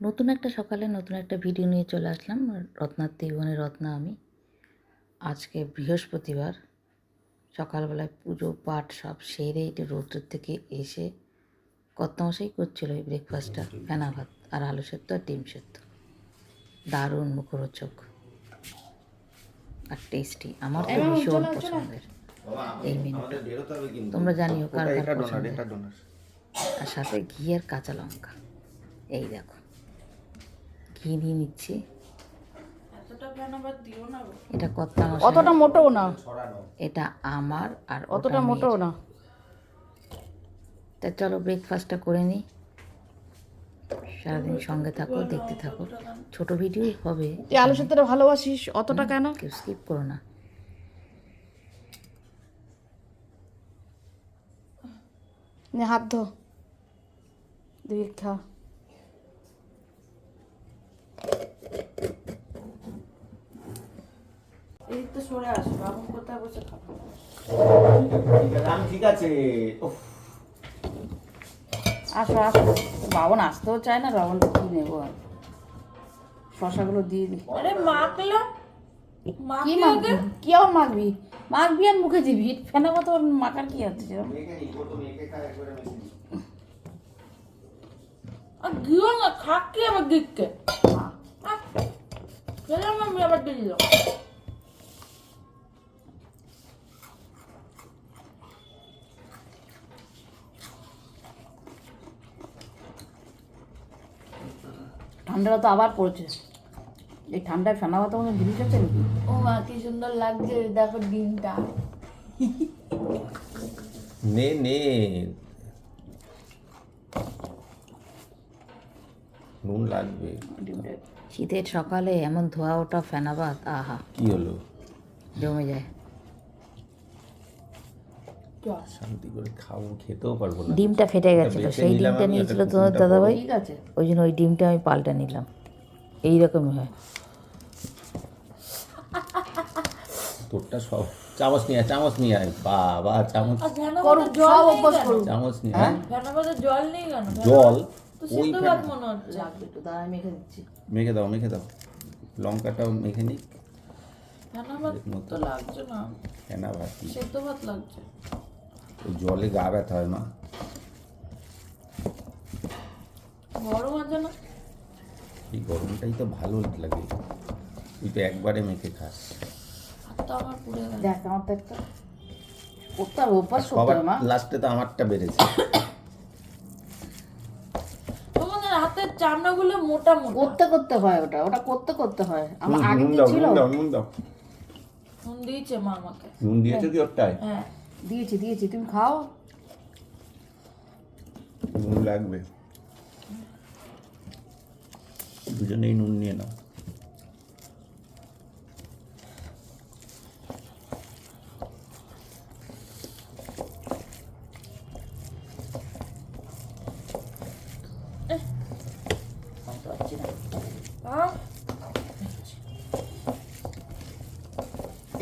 নতুন একটা সকালে নতুন একটা ভিডিও নিয়ে চলে আসলাম। রত্নার তীবনে রত্না আমি। আজকে বৃহস্পতিবার সকালবেলায় পুজো পাঠ সব সেরে একটু রোদ্রের থেকে এসে কর্তামশাই করছিল এই ব্রেকফাস্টটা ফেনা ভাত আর আলু সেদ্ধ আর ডিম সেদ্ধ। দারুণ মুখরোচক আর টেস্টি আমার তো ভীষণ পছন্দের এই মেনুটা তোমরা জানিও কার কার পছন্দের। আর সাথে ঘি আর কাঁচা লঙ্কা। এই দেখো। ঘি দিয়ে নিচ্ছি। এটা মশলা অতটা মোটেও না। এটা আমার আর অতটা। মোটেও না। তা চলো ব্রেকফাস্টটা করে নিই সারাদিন সঙ্গে থাকো দেখতে থাকো। ছোট ভিডিওই হবে। তুই আলু সেদ্ধটা ভালোবাসিস? অতটা কেন? কেউ স্কিপ করো না। হাত ধো। দুই খা। সরে আসো বাবু কোথায় বসে খাব? আমি ঠিক আছে। আসো আসো। বাবন আসতেও চায় না বাবন কি নেব? আর শশাগুলো দিয়ে দি আরে মাখলাম কি মাখবি? কি আবার মাখবি? মাখবি আর মুখে দিবি। ফেনা কথা ওর মাখার কি আছে সেরকম। আর গিয়েও না খাকি আবার দিককে খেলাম আমি আবার দিয়ে দিলাম ঠান্ডাটা তো আবার পড়েছে। এই ঠান্ডায় ফেনা কথা মনে জিনিস আছে নাকি? ও মা কি সুন্দর লাগছে দেখো ডিমটা। নে নে। নুন লাগবে। শীতের সকালে এমন ধোয়া ওটা ফেনা ভাত আহা। কি হলো? জমে যায়। শান্তি করে খাব খেতেও পারব না। ডিমটা ফেটে গেছিল সেই ডিমটা নিয়েছিল তোমার দাদাভাই। ঠিক আছে। ওই জন্য ওই ডিমটা আমি পাল্টা নিলাম। এইরকমই হয়। তোরটা সব চামচ নিয়ে আয় চামচ নিয়ে আয়। বাবা চামচ। জল অভ্যাস চামচ নিয়ে আয় ফেনা জল নেই কেন? জল তো ওই সিদ্ধ ভাত মনে হচ্ছে। লাগবে একটু দাঁড়ায় মেখে দিচ্ছি। মেখে দাও মেখে দাও। লঙ্কাটাও মেখে নিই ফেনা ভাত তো লাগছে না। ফেনা ভাত সিদ্ধ ভাত লাগছে। জলে গা ব্যথা হয় মা। গরম আছে না? এই গরমটাই তো ভালো লাগে। তুই তো একবারে মেখে খাস। হাতটা আমার পুড়ে গেছে দেখ আমার তো একটা করতে অভ্যাস করতে মা। লাস্টে তো আমারটা বেড়েছে। তোমাদের হাতের চামড়াগুলো মোটা মোটা। করতে করতে হয় ওটা ওটা করতে করতে হয়। আমার আগে নুন ছিল নুন দাও নুন দাও। নুন দিয়েছে মা আমাকে। নুন দিয়েছ কি ওরটায়? হ্যাঁ। দিয়েছি দিয়েছি তুমি খাও নুন লাগবে দুজনেই নুন নিয়ে নাও আহ,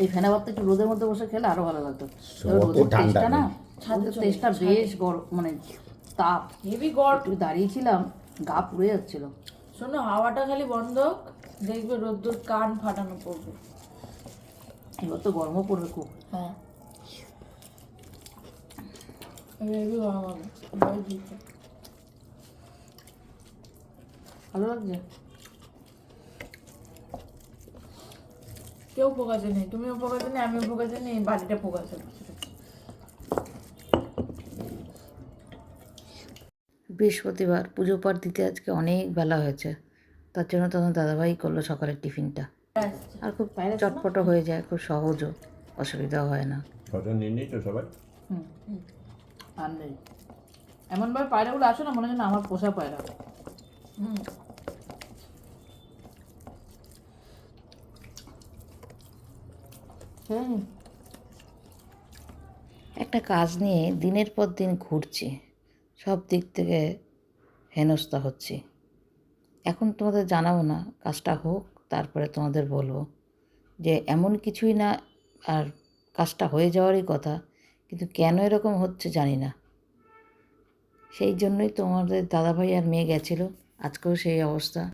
এই ফেনা ভাতটা একটু রোদের মধ্যে বসে খেলে আরও ভালো লাগতো। রোদের টেস্টটা না। রোদের টেস্টটা বেশ গরম মানে তাপ। হেভি গরম। একটু দাঁড়িয়েছিলাম গা পুড়ে যাচ্ছিল। শোনো হাওয়াটা খালি বন্ধ দেখবে রোদ্দুর কান ফাটানো পড়বে। এবার তো গরমও পড়বে খুব। হ্যাঁ। হেভি গরম হবে। ভালো লাগছে? কেউ ফোকাসে নেই তুমিও ফোকাসে নেই আমিও ফোকাসে নেই বাড়িটা ফোকাসে বৃহস্পতিবার পুজো পাঠ দিতে আজকে অনেক বেলা হয়েছে তার জন্য তখন দাদাভাই করল সকালের টিফিনটা। আর খুব চটপটো হয়ে যায় খুব সহজও অসুবিধাও হয় না। সবাই? আর নেই। এমনভাবে পায়রাগুলো আসে না মনে হয় না আমার পোষা পায়রা। হুম। একটা কাজ নিয়ে দিনের পর দিন ঘুরছি, সব দিক থেকে হেনস্থা হচ্ছি। এখন তোমাদের জানাব না, কাজটা হোক, তারপরে তোমাদের বলব যে এমন কিছুই না, আর কাজটা হয়ে যাওয়ারই কথা, কিন্তু কেন এরকম হচ্ছে জানি না। সেই জন্যই তোমাদের দাদাভাই আর মেয়ে গেছিল, আজকেও সেই অবস্থা।